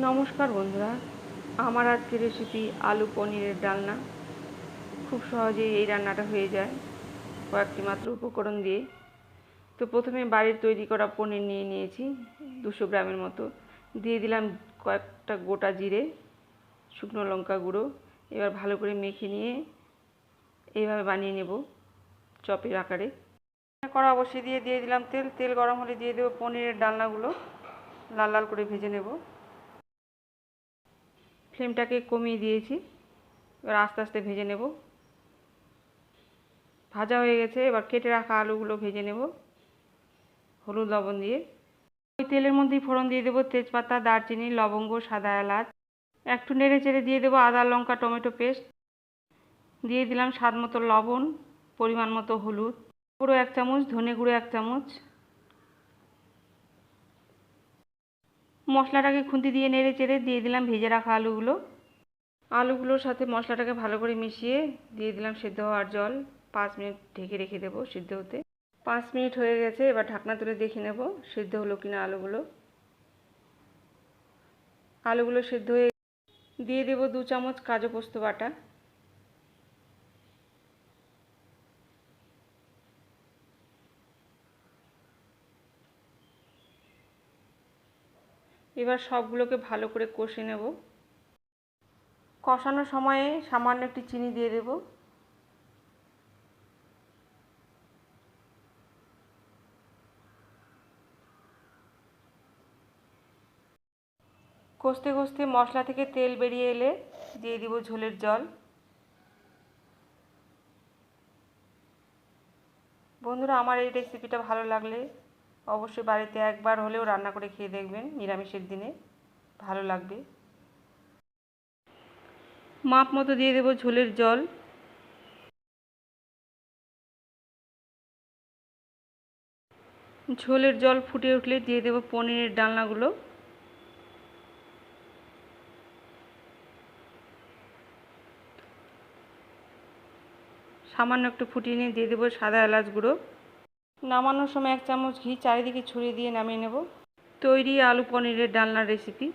নমস্কার বন্ধুরা, আমার আজকের রেসিপি আলু পনিরের ডালনা। খুব সহজেই এই রান্নাটা হয়ে যায় কয়েকটি মাত্র উপকরণ দিয়ে। তো প্রথমে বাড়ির তৈরি করা পনির নিয়ে নিয়েছি, দুশো গ্রামের মতো। দিয়ে দিলাম কয়েকটা গোটা জিরে, শুকনো লঙ্কা গুঁড়ো। এবার ভালো করে মেখে নিয়ে এইভাবে বানিয়ে নেব চপের আকারে। কড়া বসিয়ে দিয়ে দিয়ে দিলাম তেল। তেল গরম হলে দিয়ে দেবো পনিরের ডালনাগুলো। লাল লাল করে ভেজে নেব। ফ্লেমটাকে কমিয়ে দিয়েছি। এবার আস্তে আস্তে ভেজে নেব। ভাজা হয়ে গেছে, এবার কেটে রাখা আলুগুলো ভেজে নেব। হলুদ লবণ দিয়ে। ওই তেলের মধ্যেই ফোড়ন দিয়ে দেবো তেজপাতা, দারচিনি, লবঙ্গ, সাদা এলাচ। একটু নেড়ে চেড়ে দিয়ে দেবো আদা, লঙ্কা, টমেটো পেস্ট। দিয়ে দিলাম স্বাদ মতো লবণ, পরিমাণ মতো হলুদ। গুঁড়ো এক চামচ, ধনে গুঁড়ো এক চামচ। মশলাটাকে খুন্তি দিয়ে নেড়ে চেড়ে দিয়ে দিলাম ভেজে রাখা আলুগুলো। আলুগুলোর সাথে মশলাটাকে ভালো করে মিশিয়ে দিয়ে দিলাম সেদ্ধ হওয়ার জল। পাঁচ মিনিট ঢেকে রেখে দেবো সিদ্ধ হতে। পাঁচ মিনিট হয়ে গেছে, এবার ঢাকনা তুলে দেখে নেব সিদ্ধ হলো কিনা আলুগুলো। আলুগুলো সিদ্ধ হয়ে দিয়ে দেবো দু চামচ কাজু পোস্ত বাটা। এবার সবগুলোকে ভালো করে কষে নেব। কষানোর সময়ে সামান্য একটু চিনি দিয়ে দেব। কষতে কষতে মশলা থেকে তেল বেরিয়ে এলে দিয়ে দিব ঝোলের জল। বন্ধুরা, আমার এই রেসিপিটা ভালো লাগলে অবশ্যই বাড়িতে একবার হলেও রান্না করে খেয়ে দেখবেন, নিরামিষের দিনে। ভালো লাগবে। মাপ মতো দিয়ে দেবো ঝোলের জল। ঝোলের জল ফুটে উঠলে দিয়ে দেবো পনিরের ডালনাগুলো। সামান্য একটু ফুটিয়ে নিয়ে দিয়ে দেবো সাদা এলাচ গুঁড়ো। নামানোর সময় এক চামচ ঘি চারিদিকে ছড়িয়ে দিয়ে নামিয়ে নেব। তৈরি আলু পনিরের ডালনার রেসিপি